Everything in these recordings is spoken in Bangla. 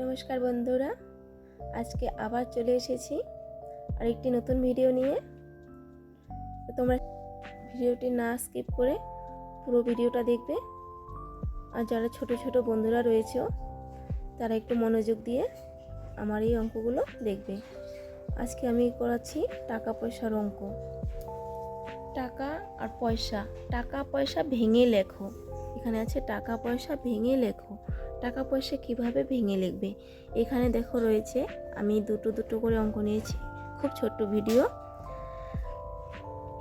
নমস্কার বন্ধুরা, আজকে আবার চলে এসেছি আর একটি নতুন ভিডিও নিয়ে। তোমরা ভিডিওটি না স্কিপ করে পুরো ভিডিওটা দেখবে। আর যারা ছোট ছোট বন্ধুরা রয়েছেও তারা একটু মনোযোগ দিয়ে আমার এই অঙ্কগুলো দেখবে। আজকে আমি করাচ্ছি টাকা, পয়সার অঙ্ক। টাকা আর পয়সা। টাকা, পয়সা ভেঙে লেখো। এখানে আছে টাকা, পয়সা ভেঙে লেখো। টাকা পয়সা কীভাবে ভেঙে লিখবে? এখানে দেখো রয়েছে, আমি দুটো দুটো করে অঙ্ক নিয়েছি, খুব ছোট্ট ভিডিও।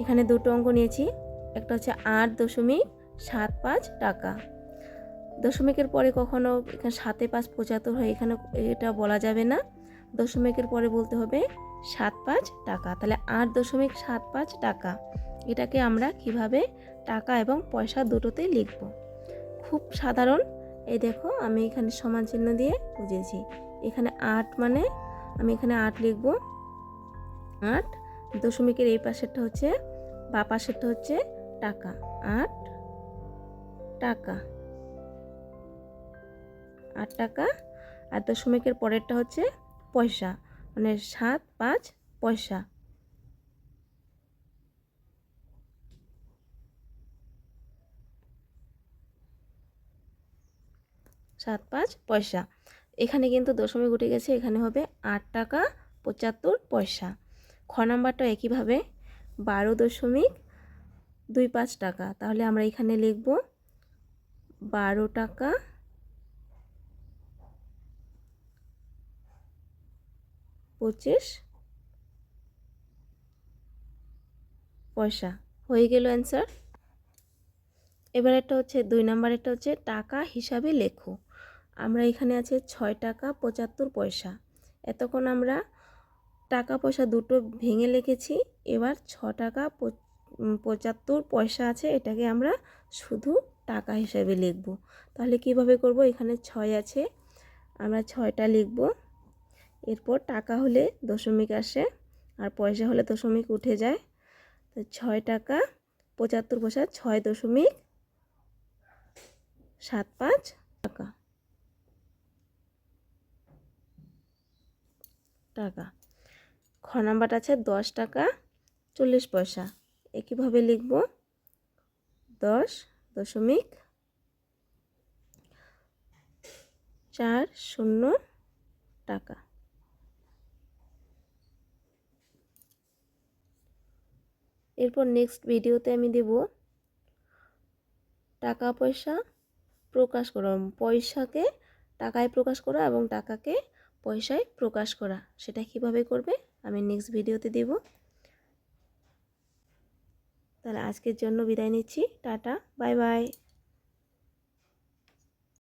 এখানে দুটো অঙ্ক নিয়েছি, একটা হচ্ছে আট দশমিক সাত পাঁচ টাকা। দশমিকের পরে কখনো এখানে সাতে পাঁচ পঁচাত্তর হয়, এখানে এটা বলা যাবে না। দশমিকের পরে বলতে হবে সাত পাঁচ টাকা, তাহলে আট দশমিক সাত পাঁচ টাকা। এটাকে আমরা কীভাবে টাকা এবং পয়সা দুটোতে লিখব? খুব সাধারণ এই দেখো, আমি এখানে সমান চিহ্ন দিয়ে বুঝেছি। এখানে আট মানে আমি এখানে আট লিখব। আট দশমিকের এই পাশেরটা হচ্ছে, বা পাশেরটা হচ্ছে টাকা। আট টাকা। আট টাকা। আর দশমিকের পরেরটা হচ্ছে পয়সা। মানে সাত পাঁচ পয়সা। সাত পাঁচ পয়সা। এখানে কিন্তু দশমিক উঠে গেছে, এখানে হবে আট টাকা পঁচাত্তর পয়সা। খ নাম্বারটা একইভাবে, বারো দশমিক দুই পাঁচ টাকা। তাহলে আমরা এখানে লিখব বারো টাকা পঁচিশ পয়সা। হয়ে গেল অ্যান্সার। এবার একটা হচ্ছে, দুই নাম্বারেরটা হচ্ছে, টাকা হিসাবে লেখো। আমরা এখানে আছে ছয় টাকা পঁচাত্তর পয়সা। এতক্ষণ আমরা টাকা পয়সা দুটো ভেঙে লিখেছি এবার ছ টাকা পঁচাত্তর পয়সা আছে, এটাকে আমরা শুধু টাকা হিসাবে লিখব। তাহলে কীভাবে করব? এখানে ছয় আছে, আমরা ছয়টা লিখব। এরপর টাকা হলে দশমিক আসে, আর পয়সা হলে দশমিক উঠে যায়। তো ছয় টাকা পঁচাত্তর পয়সা, ছয় দশমিক সাত পাঁচ টাকা। টাকা। খ নাম্বারটা আছে দশ টাকা চল্লিশ পয়সা। একইভাবে লিখব? দশ দশমিক চার শূন্য টাকা। এরপর নেক্সট ভিডিওতে আমি দেব টাকা পয়সা প্রকাশ করা। পয়সাকে টাকায় প্রকাশ করা এবং টাকাকে পয়সায় প্রকাশ করা। সেটা কীভাবে করবে আমি নেক্সট ভিডিওতে দেব। তাহলে আজকের জন্য বিদায় নিচ্ছি। Tata bye bye